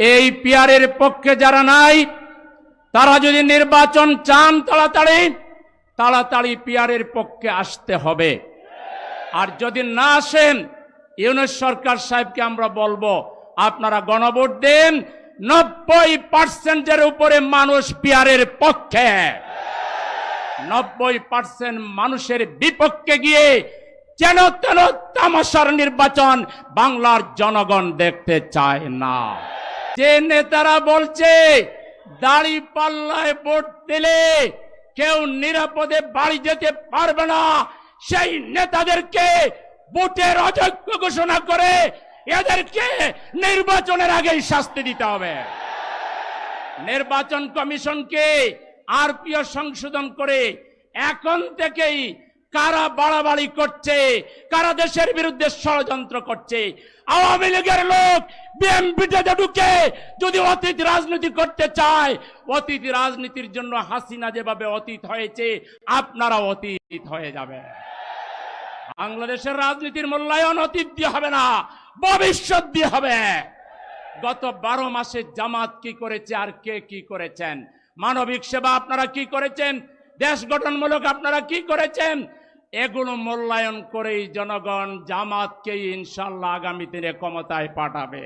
এই পিয়ারের পক্ষে যারা নাই, তারা যদি নির্বাচন চান তাড়াতাড়ি তাড়াতাড়ি পিয়ারের পক্ষে আসতে হবে। আর যদি না আসেন, ইউনুস সরকার সাহেবকে আমরা বলব, আপনারা গণভোট দেন, নব্বই পার্সেন্টের উপরে মানুষ পিয়ারের পক্ষে। নব্বই পার্সেন্ট মানুষের বিপক্ষে গিয়ে যেন তেন তামাশার নির্বাচন বাংলার জনগণ দেখতে চায় না। যে নেতারা বলছে, দাড়ি পাল্লায় ভোট দিলে কেউ নিরাপদে বাড়ি যেতে পারবে না। সেই নেতাদেরকে ভোটের অযোগ্য ঘোষণা করে এদেরকে নির্বাচনের আগেই শাস্তি দিতে হবে। নির্বাচন কমিশনকে আরপিও সংশোধন করে এখন থেকেই কারা বাড়াবাড়ি করছে? কারা দেশের বিরুদ্ধে ষড়যন্ত্র করছে? আওয়ামী লীগের লোক বিএমপিতে ঢুকে যদি অতীত রাজনীতি করতে চায়, অতীত রাজনীতির জন্য হাসিনা যেভাবে অতীত হয়েছে আপনারা অতীত হয়ে যাবে বাংলাদেশের রাজনীতির মূল্যায়ন অতীত দিয়ে হবে না, ভবিষ্যৎ দিয়ে হবে। গত বারো মাসে জামাত কি করেছে আর কে কি করেছেন? মানবিক সেবা আপনারা কি করেছেন? দেশ গঠনমূলক আপনারা কি করেছেন? এগুলো মূল্যায়ন করেই জনগণ জামাতকেই ইনশাল্লাহ আগামী দিনে ক্ষমতায় পাঠাবে।